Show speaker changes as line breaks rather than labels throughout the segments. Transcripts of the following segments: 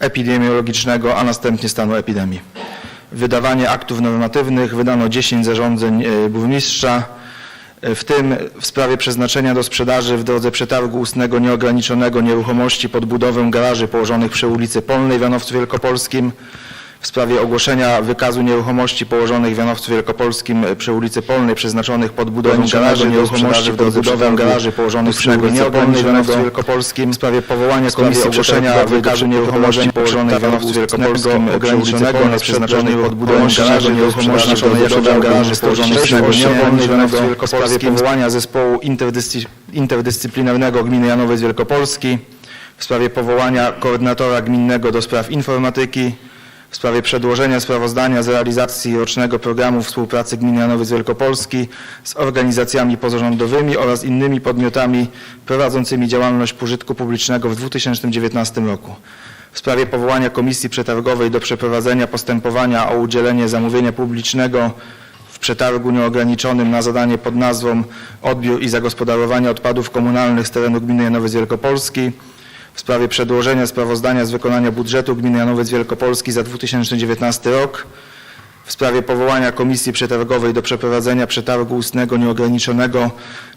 epidemiologicznego, a następnie stanu epidemii. Wydawanie aktów normatywnych. Wydano 10 zarządzeń e, burmistrza, e, w tym w sprawie przeznaczenia do sprzedaży w drodze przetargu ustnego nieograniczonego nieruchomości pod budowę garaży położonych przy ulicy Polnej w Janowcu Wielkopolskim, w sprawie ogłoszenia wykazu nieruchomości położonych w Janowcu Wielkopolskim przy ulicy Polnej przeznaczonych pod budowę garaży nieruchomości pod budowę garaży położonych przy ulicy Polnej w Janowcu Wielkopolskim, w sprawie powołania komisji ogłoszenia wykazu nieruchomości położonych w Janowcu Wielkopolskim e, ograniczonego przeznaczonych pod budowę garaży nieruchomości przeznaczonej jako garaży położonych przy ulicy Polnej w Janowcu Wielkopolskim, w sprawie powołania zespołu interdyscy- interdyscyplinarnego Gminy Janowiec Wielkopolski, w sprawie powołania koordynatora gminnego do spraw informatyki, w sprawie przedłożenia sprawozdania z realizacji rocznego programu współpracy Gminy Janowiec Wielkopolski z organizacjami pozarządowymi oraz innymi podmiotami prowadzącymi działalność pożytku publicznego w 2019 roku. W sprawie powołania komisji przetargowej do przeprowadzenia postępowania o udzielenie zamówienia publicznego w przetargu nieograniczonym na zadanie pod nazwą Odbiór i zagospodarowanie odpadów komunalnych z terenu gminy Janowiec Wielkopolski w sprawie przedłożenia sprawozdania z wykonania budżetu gminy Janowiec Wielkopolski za 2019 rok, w sprawie powołania komisji przetargowej do przeprowadzenia przetargu ustnego nieograniczonego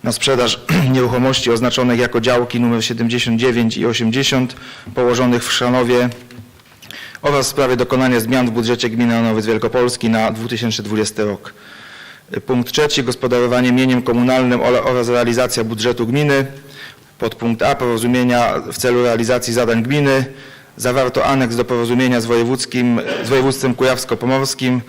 na sprzedaż nieruchomości oznaczonych jako działki nr 79 i 80 położonych w Szanowie oraz w sprawie dokonania zmian w budżecie gminy Janowiec Wielkopolski na 2020 rok. Punkt trzeci, gospodarowanie mieniem komunalnym oraz realizacja budżetu gminy. Podpunkt A, porozumienia w celu realizacji zadań gminy. Zawarto aneks do porozumienia z wojewódzkim, z województwem kujawsko-pomorskim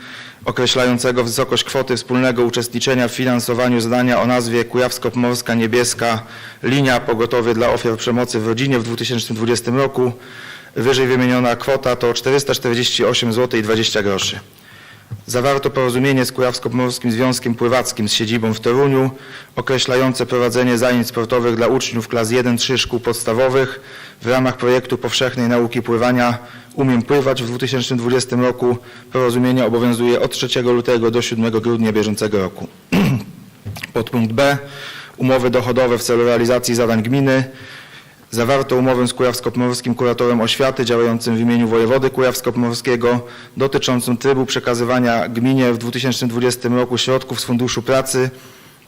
określającego wysokość kwoty wspólnego uczestniczenia w finansowaniu zadania o nazwie Kujawsko-Pomorska Niebieska Linia Pogotowie dla Ofiar Przemocy w Rodzinie w 2020 roku. Wyżej wymieniona kwota to 448 zł i 20 groszy. Zawarto porozumienie z Kujawsko-Pomorskim Związkiem Pływackim z siedzibą w Toruniu określające prowadzenie zajęć sportowych dla uczniów klas 1-3 szkół podstawowych w ramach projektu powszechnej nauki pływania Umiem pływać w 2020 roku. Porozumienie obowiązuje od 3 lutego do 7 grudnia bieżącego roku. Podpunkt B. Umowy dochodowe w celu realizacji zadań gminy. Zawarto umowę z Kujawsko-Pomorskim Kuratorem Oświaty działającym w imieniu wojewody kujawsko-pomorskiego dotyczącą trybu przekazywania gminie w 2020 roku środków z Funduszu Pracy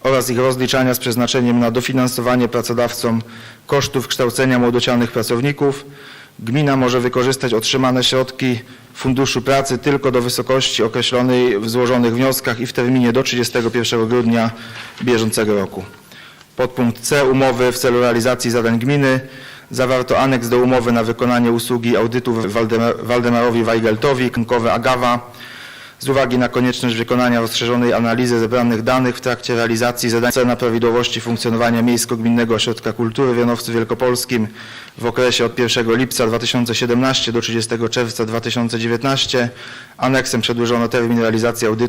oraz ich rozliczania z przeznaczeniem na dofinansowanie pracodawcom kosztów kształcenia młodocianych pracowników. Gmina może wykorzystać otrzymane środki Funduszu Pracy tylko do wysokości określonej w złożonych wnioskach i w terminie do 31 grudnia bieżącego roku. Podpunkt C umowy w celu realizacji zadań gminy. Zawarto aneks do umowy na wykonanie usługi audytu Waldemar, Waldemarowi Weigeltowi, Knkowe Agawa. Z uwagi na konieczność wykonania rozszerzonej analizy zebranych danych w trakcie realizacji zadań na prawidłowości funkcjonowania Miejsko-Gminnego Ośrodka Kultury w Janowcu Wielkopolskim w okresie od 1 lipca 2017 do 30 czerwca 2019 aneksem przedłużono termin realizacji audytu